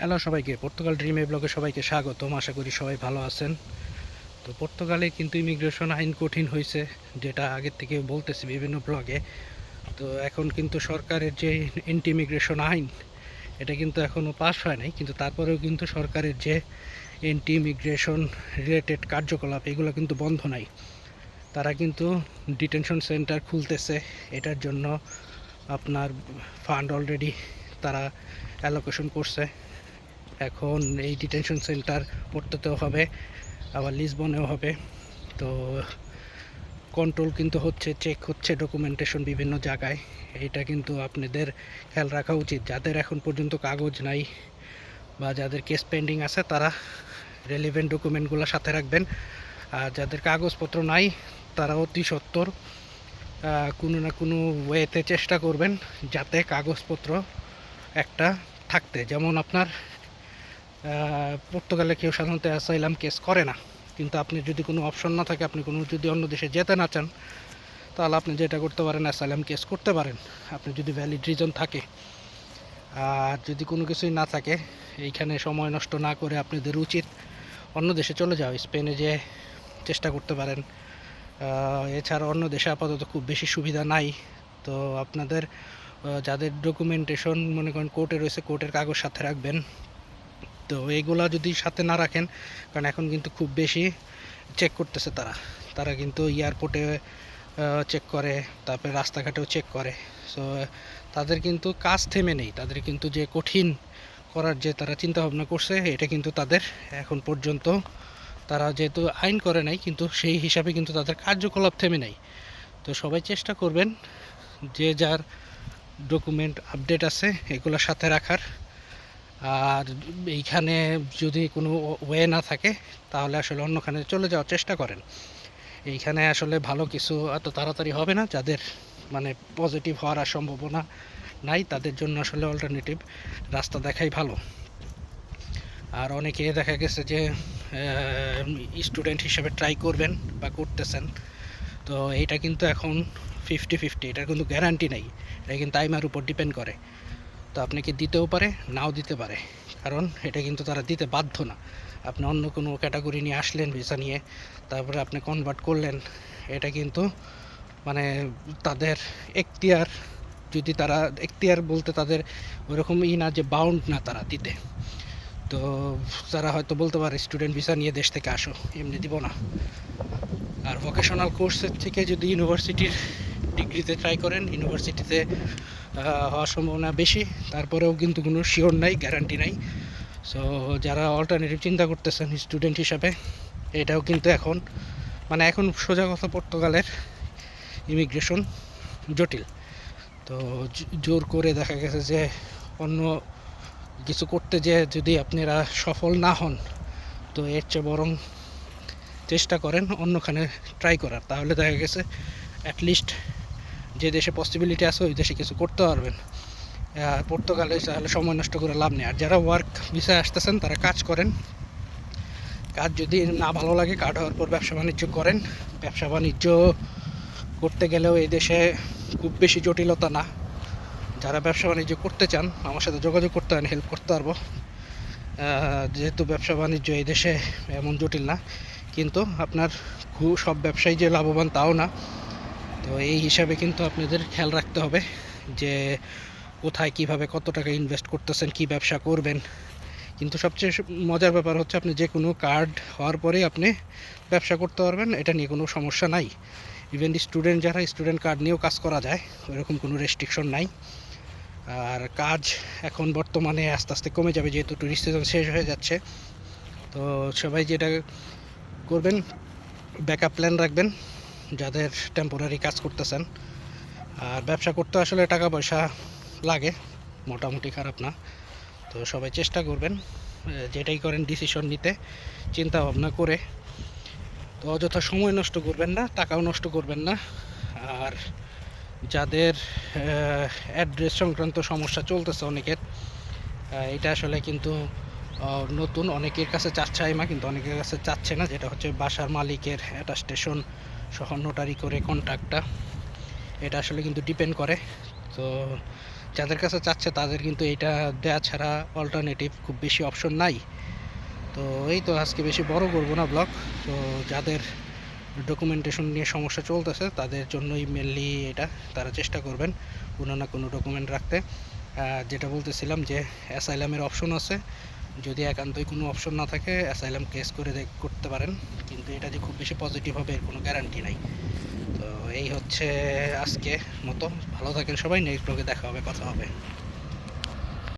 Hello সবাইকে, Portugal dream এ ব্লগে সবাইকে স্বাগতম। আশা করি সবাই ভালো আছেন। তো পর্তুগালে কিন্তু ইমিগ্রেশন আইন কঠিন হয়েছে যেটা আগের থেকে বলতেছি বিভিন্ন ব্লগে। তো এখন কিন্তু সরকারের যে এন্টি ইমিগ্রেশন আইন, এটা কিন্তু এখনও পাস হয় নাই, কিন্তু তারপরেও কিন্তু সরকারের যে এন্টি ইমিগ্রেশন রিলেটেড কার্যকলাপ, এগুলো কিন্তু বন্ধ নাই। তারা কিন্তু ডিটেনশন সেন্টার খুলতেছে, এটার জন্য আপনার ফান্ড অলরেডি তারা অ্যালোকেশন করছে। এখন এই ডিটেনশন সেন্টার পড়তেতেও হবে আবার লিসবনেও হবে। তো কন্ট্রোল কিন্তু হচ্ছে চেক হচ্ছে ডকুমেন্টেশন বিভিন্ন জায়গায়। এটা কিন্তু আপনাদের খেয়াল রাখা উচিত। যাদের এখন পর্যন্ত কাগজ নাই বা যাদের কেস পেন্ডিং আছে তারা রেলিভেন্ট ডকুমেন্টগুলো সাথে রাখবেন। আর যাদের কাগজপত্র নাই তারা অতি সত্বর আহ, কোনো না কোনো ওয়েতে চেষ্টা করবেন যাতে কাগজপত্র একটা থাকতে। যেমন আপনার পর্তুগালে কেউ সাধারণত অ্যাসাইলাম কেস করে না। কিন্তু আপনি যদি কোনো অপশন না থাকে, আপনি কোনো যদি অন্য দেশে যেতে না চান, তাহলে আপনি যেটা করতে পারেন, অ্যাসাইলাম কেস করতে পারেন। আপনি যদি ভ্যালিড রিজন থাকে। আর যদি কোনো কিছুই না থাকে, এইখানে সময় নষ্ট না করে আপনাদের উচিত অন্য দেশে চলে যাও স্পেনে যে চেষ্টা করতে পারেন এছাড়া অন্য দেশে আপাতত খুব বেশি সুবিধা নাই। তো আপনাদের যাদের ডকুমেন্টেশন মনে করেন কোর্টে রয়েছে কোর্টের কাগজ সাথে রাখবেন। তো এইগুলা যদি সাথে না রাখেন, কারণ এখন কিন্তু খুব বেশি চেক করতেছে তারা। তারা কিন্তু এয়ারপোর্টে চেক করে, তারপরে রাস্তাঘাটেও চেক করে। সো তাদের কিন্তু কাজ থেমে নেই। তাদের কিন্তু যে কঠিন করার যে তারা চিন্তা ভাবনা করছে, এটা কিন্তু তাদের এখন পর্যন্ত তারা যেহেতু আইন করে নাই, কিন্তু সেই হিসাবে কিন্তু তাদের কার্যকলাপ থেমে নাই। তো সবাই চেষ্টা করবেন যে যার ডকুমেন্ট আপডেট আছে, এগুলো সাথে রাখার। আর এইখানে যদি কোনো ওয়ে না থাকে, তাহলে আসলে অন্যখানে চলে যাওয়ার চেষ্টা করেন। এইখানে আসলে ভালো কিছু এত তাড়াতাড়ি হবে না, যাদের মানে পজিটিভ হওয়ার আর সম্ভাবনা নাই, তাদের জন্য আসলে অল্টারনেটিভ রাস্তা দেখাই ভালো। আর অনেকে দেখা গেছে যে স্টুডেন্ট হিসেবে ট্রাই করবেন বা করতেছেন। তো এইটা কিন্তু এখন ফিফটি ফিফটি এটার কিন্তু গ্যারান্টি নেই। এটা কিন্তু টাইমের উপর ডিপেন্ড করে। তো আপনাকে দিতেও পারে? নাও দিতে পারে। কারণ এটা কিন্তু তারা দিতে বাধ্য না। আপনি অন্য কোনো ক্যাটাগরি নিয়ে আসলেন ভিসা নিয়ে, তারপরে আপনি কনভার্ট করলেন, এটা কিন্তু মানে তাদের এখতিয়ার। যদি তারা এখতিয়ার বলতে তাদের ওরকম ই না যে বাউন্ড না তারা দিতে। তো তারা হয়তো বলতে পারে স্টুডেন্ট ভিসা নিয়ে দেশ থেকে আসো, এমনি দিব না। আর ভোকেশনাল কোর্সের থেকে যদি ইউনিভার্সিটির ডিগ্রিতে ট্রাই করেন ইউনিভার্সিটিতে হওয়ার সম্ভাবনা বেশি। তারপরেও কিন্তু কোনো শিওর নাই গ্যারান্টি নাই। সো যারা অল্টারনেটিভ চিন্তা করতেছেন স্টুডেন্ট হিসাবে, এটাও কিন্তু এখন মানে এখন সোজা কথা পর্তুগালের ইমিগ্রেশন জটিল। তো জোর করে দেখা গেছে যে, অন্য কিছু করতে যে যদি আপনারা সফল না হন, তো এর চেয়ে বরং চেষ্টা করেন অন্যখানে ট্রাই করার। তাহলে দেখা গেছে অ্যাটলিস্ট যে দেশে পসিবিলিটি আছে, ওই দেশে কিছু করতে পারবেন। আর পর্তুগালে তাহলে সময় নষ্ট করে লাভ নেই। আর যারা ওয়ার্ক ভিসায় আসতেছেন, তারা কাজ করেন। কাজ যদি না ভালো লাগে কার্ড হওয়ার পর ব্যবসা বাণিজ্য করেন। ব্যবসা বাণিজ্য করতে গেলেও এই দেশে খুব বেশি জটিলতা না। যারা ব্যবসা বাণিজ্য করতে চান, আমার সাথে যোগাযোগ করতে পারেন হেল্প করতে পারব। যেহেতু ব্যবসা বাণিজ্য এই দেশে এমন জটিল না, কিন্তু আপনার খুব সব ব্যবসায়ী যে লাভবান, তাও না। তো এই হিসাবে কিন্তু আপনাদের খেয়াল রাখতে হবে যে কোথায় কীভাবে কত টাকা ইনভেস্ট করতেছেন, কি ব্যবসা করবেন। কিন্তু সবচেয়ে মজার ব্যাপার হচ্ছে আপনি যে কোনো কার্ড হওয়ার পরেই আপনি ব্যবসা করতে পারবেন, এটা নিয়ে কোনো সমস্যা নাই। ইভেন স্টুডেন্ট যারা স্টুডেন্ট কার্ড নিয়েও কাজ করা যায়, ওইরকম কোনো রেস্ট্রিকশন নাই। আর কাজ এখন বর্তমানে আস্তে আস্তে কমে যাবে, যেহেতু টুরিস্ট সিজন শেষ হয়ে যাচ্ছে। তো সবাই যেটা করবেন ব্যাকআপ প্ল্যান রাখবেন। যাদের টেম্পোরারি কাজ করতেছেন। আর ব্যবসা করতে আসলে টাকা পয়সা লাগে, মোটামুটি খারাপ না। তো সবাই চেষ্টা করবেন যেটাই করেন ডিসিশন নিতে চিন্তা ভাবনা করে। তো অযথা সময় নষ্ট করবেন না, টাকাও নষ্ট করবেন না। আর যাদের অ্যাড্রেস সংক্রান্ত সমস্যা চলতেছে অনেকের এটা আসলে কিন্তু নতুন। অনেকের কাছে চাচ্ছে আইমা, কিন্তু অনেকের কাছে চাচ্ছে না। যেটা হচ্ছে বাসার মালিকের একটা স্টেশন সহ নোটারি করে কন্ট্রাক্টটা এটা আসলে কিন্তু ডিপেন্ড করে। তো যাদের কাছে চাচ্ছে তাদের কিন্তু এটা দেয়া ছাড়া অল্টারনেটিভ খুব বেশি অপশন নাই। তো এই তো আজকে বেশি বড় করব না ব্লগ তো যাদের ডকুমেন্টেশন নিয়ে সমস্যা চলতেছে তাদের জন্যই মেনলি এটা তারা চেষ্টা করবেন কোনো না কোনো ডকুমেন্ট রাখতে। যেটা বলতেছিলাম যে অ্যাসাইলামের অপশন আছে। যদি একান্তই কোনো অপশন না থাকে অ্যাসাইলাম কেস করে করতে পারেন। কিন্তু এটা যে খুব বেশি পজিটিভ হবে এর কোনো গ্যারান্টি নাই। তো এই হচ্ছে আজকে মতো। ভালো থাকেন সবাই নেক্সট ব্লগে দেখা হবে, কথা হবে।